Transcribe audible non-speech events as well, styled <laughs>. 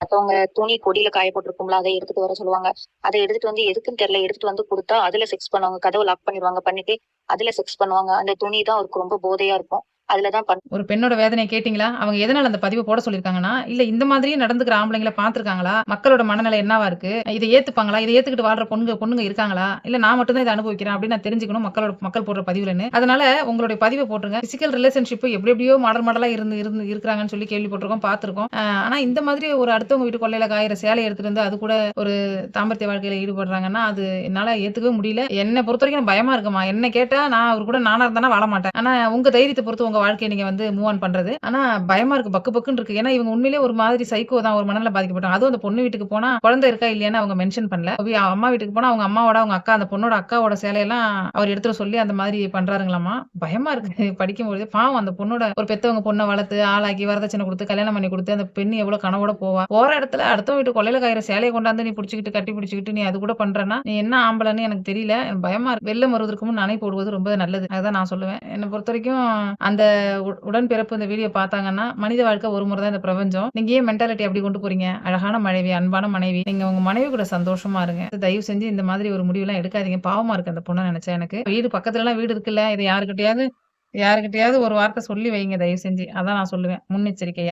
மத்தவங்க துணி கொடியில காய போட்டிருக்கும்ல அதை எடுத்துட்டு வர சொல்லுவாங்க. அதை எடுத்துட்டு வந்து எதுக்குன்னு தெரியல எடுத்துட்டு வந்து கொடுத்தா அதுல செக்ஸ் பண்ணுவாங்க. கதவை லாக் பண்ணிடுவாங்க. பண்ணிட்டு அதுல செக்ஸ் பண்ணுவாங்க. அந்த துணி தான் அவருக்கு ரொம்ப போதையா இருக்கும். அதுலதான் ஒரு பெண்ணோட வேதனை கேட்டீங்களா? அவங்க எதனால அந்த பதிவு போட சொல்லியிருக்காங்கன்னா, இல்ல இந்த மாதிரியே நடந்துக்கிற ஆம்பளைங்களை பார்த்துருக்காங்களா? மக்களோட மனநிலை என்னவா இருக்கு? இதை ஏத்துப்பாங்களா? இதை ஏத்துக்கிட்டு வாழ்ற பொண்ணுங்க பொண்ணுங்க இருக்காங்களா? இல்ல நான் மட்டும் தான் இதை அனுபவிக்கிறேன் அப்படின்னு நான் தெரிஞ்சுக்கணும் மக்களோட மக்கள் போடுற பதிவுலன்னு. அதனால உங்களுடைய பதிவை போட்டுருங்க. பிசிக்கல் ரிலேஷன்ஷிப் எப்படி எப்படியோ மாடல் மாடலா இருந்து இருந்து இருக்கிறாங்கன்னு சொல்லி கேள்விப்பட்டிருக்கோம், பார்த்துருக்கோம். ஆனா இந்த மாதிரி ஒரு அடுத்தவங்க வீட்டு கொள்ளையில காயிற சேலை எடுத்துட்டு வந்து அது கூட ஒரு தாம்பத்திய வாழ்க்கையில ஈடுபடுறாங்கன்னா, அது என்னால ஏத்துக்கவே முடியல. என்னை பொறுத்த வரைக்கும் பயமா இருக்குமா என்ன கேட்டா நான் அவர் கூட நானா இருந்தானா வாழ மாட்டேன். ஆனா உங்க தைரியத்தை பொறுத்து உங்க வாழ்க்கையை நீங்க வந்து மூவ் ஆன் பண்றது. ஆனா பயமா இருக்கு. பக்கு பக்குன்னு இருக்கு. ஏன்னா இவங்க உண்மையிலேயே ஒரு மாதிரி சைக்கோ தான். ஒரு மனநல பாதிக்கப்பட்டவங்க. அதுவும் அந்த பொண்ணு வீட்டுக்கு போனா குழந்தை இருக்கா இல்லையான்னு அவங்க மென்ஷன் பண்ணல. அம்மா வீட்டுக்கு போனா அவங்க அம்மாவோட அவங்க அக்கா அந்த பொண்ணோட அக்காவோட சேலையெல்லாம் அவர் எடுத்துட்டு சொல்லி அந்த மாதிரி பண்றாருங்களாமா. பயமா இருக்கு <laughs> படிக்கும்பொழுது. பாவம் அந்த பொண்ணோட ஒரு பெத்தவங்க பொண்ணை வளர்த்து, ஆளாக்கி, வரதட்சணை கொடுத்து கல்யாணம் பண்ணி கொடுத்து அந்த பெண் எவ்வளோ கனவோட போவா. போற இடத்துல அடுத்தவங்க வீட்டு கொள்ளையில காயிற சேலையை கொண்டாந்து நீ பிடிச்சிக்கிட்டு கட்டி பிடிச்சிக்கிட்டு நீ அது கூட பண்றனா நீ என்ன ஆம்பளன்னு எனக்கு தெரியல. பயமாக பயமா இருக்கு. வெள்ளம் வருவதற்கு முன் நனை போடுவது ரொம்ப நல்லது. அதுதான் நான் சொல்லுவேன். என்னை பொறுத்த வரைக்கும் அந்த உடன்பிறப்பு இந்த வீடியோ பார்த்தாங்கன்னா, மனித வாழ்க்கை ஒரு முறை தான் இந்த பிரபஞ்சம். நீங்க ஏன் மென்டாலிட்டி அப்படி கொண்டு போறீங்க? அழகான மனைவி, அன்பான மனைவி. நீங்க உங்க மனைவி கூட சந்தோஷமா இருங்க. தயவு செஞ்சு இந்த மாதிரி ஒரு முடிவுலாம் எடுக்காதீங்க. பாவமா இருக்கு அந்த பொண்ணை நெனச்சா எனக்கு. வீடு பக்கத்துல எல்லாம் வீடு இருக்குல்ல. இதை யாருகிட்டயாவது யாருகிட்டயாவது ஒரு வார்த்தை சொல்லி வைங்க தயவு செஞ்சு. அதான் நான் சொல்லுவேன். முன்னெச்சரிக்கையா.